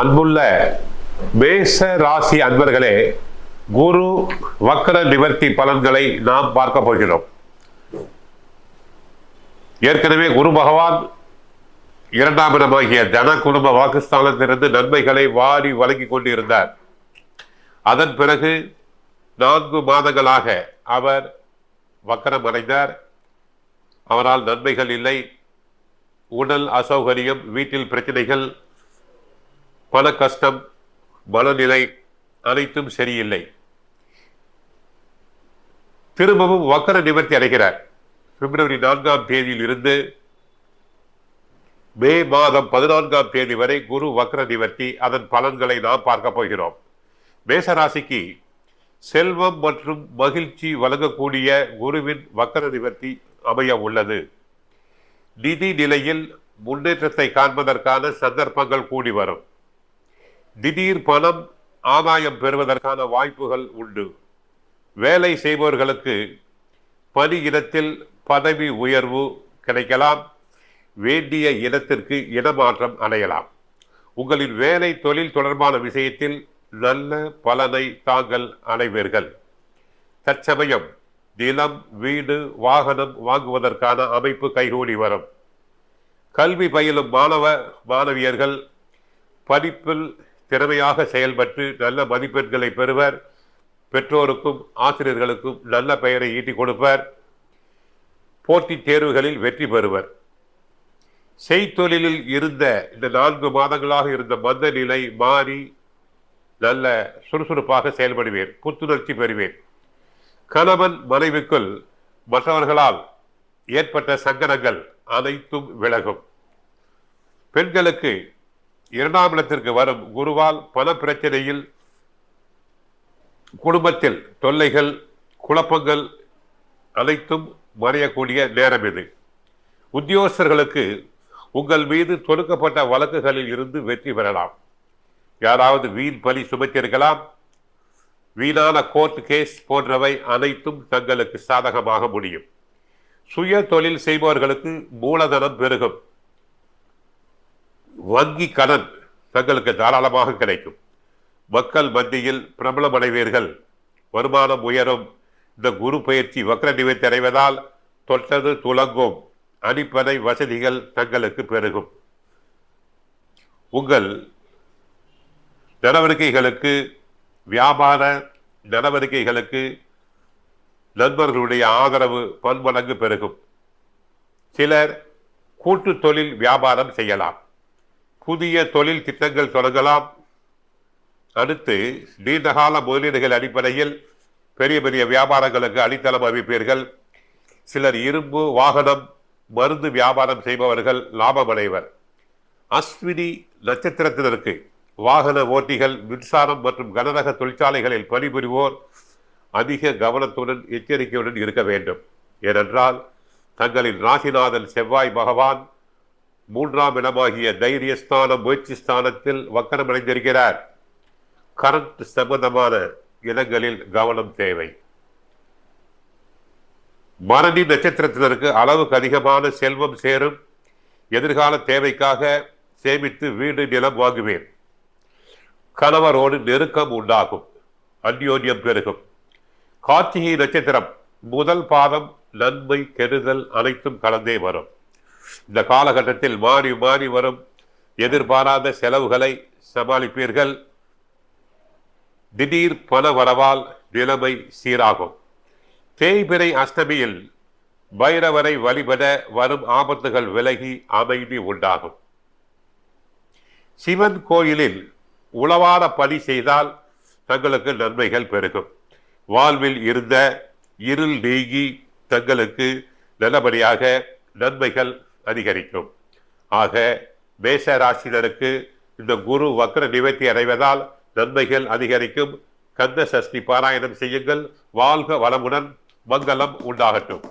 அன்புள்ள மேச ராசி அன்பர்களே குரு வக்கர நிவர்த்தி பலன்களை நாம் பார்க்க போகிறோம். ஏற்கனவே குரு பகவான் இரண்டாம் இடமாகிய தன குடும்ப வாக்குஸ்தானத்திலிருந்து நன்மைகளை வாரி வழங்கி கொண்டிருந்தார். அதன் பிறகு நான்கு மாதங்களாக அவர் வக்கரம் அடைந்தார். அவரால் நன்மைகள் இல்லை. உடல் அசௌகரியம் வீட்டில் பிரச்சனைகள் பல கஷ்டம் மனநிலை அனைத்தும் சரியில்லை. திரும்பவும் வக்கர நிவர்த்தி அடைகிறார். பிப்ரவரி நான்காம் தேதியில் இருந்து மே மாதம் பதினான்காம் தேதி வரை குரு வக்ர நிவர்த்தி அதன் பலன்களை நாம் பார்க்க போகிறோம். மேசராசிக்கு செல்வம் மற்றும் மகிழ்ச்சி வழங்கக்கூடிய குருவின் வக்கர நிவர்த்தி அமைய உள்ளது. நிதி நிலையில் முன்னேற்றத்தை காண்பதற்கான சந்தர்ப்பங்கள் கூடி வரும். திடீர் பணம் ஆதாயம் பெறுவதற்கான வாய்ப்புகள் உண்டு. வேலை செய்பவர்களுக்கு பணி இடத்தில் பதவி உயர்வு கிடைக்கலாம். வேண்டிய இடத்திற்கு இடமாற்றம் அடையலாம். உங்களின் வேலை தொழில் தொடர்பான விஷயத்தில் நல்ல பலனை தாங்கள் அடைவீர்கள். தற்சமயம் நிலம் வீடு வாகனம் வாங்குவதற்கான அமைப்பு கைகூடி வரும். கல்வி பயிலும் மாணவ மாணவியர்கள் படிப்பில் திறமையாக செயல்பட்டு நல்ல மதிப்பெண்களை பெறுவர். பெற்றோருக்கும் ஆசிரியர்களுக்கும் நல்ல பெயரை ஈட்டிக் கொடுப்பர். போட்டித் தேர்வுகளில் வெற்றி பெறுவர். செய்தொழிலில் இருந்த இந்த நான்கு மாதங்களாக இருந்த மந்த நிலை மாறி நல்ல சுறுசுறுப்பாக செயல்படுவேன் புத்துணர்ச்சி பெறுவேன். கணவன் மனைவிக்குள் மற்றவர்களால் ஏற்பட்ட சங்கடங்கள் அனைத்தும் விலகும். பெண்களுக்கு இரண்டாம் இடத்திற்கு வரும் குருவால் பண பிரச்சனையில் குடும்பத்தில் தொல்லைகள் குழப்பங்கள் அனைத்தும் மறையக்கூடிய நேரம் இது. உத்தியோகஸ்தர்களுக்கு உங்கள் மீது தொடுக்கப்பட்ட வழக்குகளில் இருந்து வெற்றி பெறலாம். யாராவது வீண் பலி சுமத்திருக்கலாம். வீணான கோர்ட் கேஸ் போன்றவை அனைத்தும் தங்களுக்கு சாதகமாக முடியும். சுய தொழில் செய்பவர்களுக்கு மூலதனம் பெருகும். வங்கி கடன் தங்களுக்கு தாராளமாக கிடைக்கும். மக்கள் மத்தியில் பிரபலமடைவீர்கள் வருமானம் உயரும். இந்த குரு பயிற்சி வக்ர நிவர்த்தி அடைவதால் தொட்டது துலங்கும். அடிப்படை வசதிகள் தங்களுக்கு பெருகும். உங்கள் நடவடிக்கைகளுக்கு வியாபார நடவடிக்கைகளுக்கு நண்பர்களுடைய ஆதரவு பன்மடங்கு பெருகும். சிலர் கூட்டு தொழில் வியாபாரம் செய்யலாம். புதிய தொழில் திட்டங்கள் தொடங்கலாம். அடுத்து நீண்டகால முதலீடுகள் அடிப்படையில் பெரிய பெரிய வியாபாரங்களுக்கு அடித்தளம் அமைப்பீர்கள். சிலர் இரும்பு வாகனம் மருந்து வியாபாரம் செய்பவர்கள் லாபமடைவர். அஸ்வினி நட்சத்திரத்தினருக்கு வாகன ஓட்டிகள் மின்சாரம் மற்றும் கனரக தொழிற்சாலைகளில் பணிபுரிவோர் அதிக கவனத்துடன் எச்சரிக்கையுடன் இருக்க வேண்டும். ஏனென்றால் தங்களின் ராசிநாதன் செவ்வாய் பகவான் மூன்றாம் இடமாகிய தைரியஸ்தானம் முயற்சி ஸ்தானத்தில் வக்கரமடைந்திருக்கிறார். கரண்ட் சம்பந்தமான இடங்களில் கவனம் தேவை. மரணி நட்சத்திரத்தினருக்கு அளவுக்கு அதிகமான செல்வம் சேரும். எதிர்கால தேவைக்காக சேமித்து வீடு நிலம் வாங்குவேன். கணவரோடு நெருக்கம் உண்டாகும். அந்யோன்யம் பெருகும். கார்த்திகை நட்சத்திரம் முதல் பாதம் நன்மை கெடுதல் அனைத்தும் கலந்தே வரும். இந்த காலகட்டத்தில் மாறி மாறி வரும் எதிர்பாராத செலவுகளை சமாளிப்பீர்கள். திடீர் பண வரவால் நிலைமை சீராகும். தேய்பிரை அஷ்டமியில் பைரவரை வழிபட வரும் ஆபத்துகள் விலகி அமைதி உண்டாகும். சிவன் கோயிலில் உளவார பணி செய்தால் தங்களுக்கு நன்மைகள் பெருகும். வாழ்வில் இருந்த இருள் நீங்கி தங்களுக்கு நல்லபடியாக நன்மைகள் அதிகரிக்கும். ஆக மேச ராசினருக்கு இந்த குரு வக்ர நிவர்த்தி அடைவதால் நன்மைகள் அதிகரிக்கும். கந்த சஷ்டி பாராயணம் செய்யுங்கள். வாழ்க வளமுடன். மங்களம் உண்டாகட்டும்.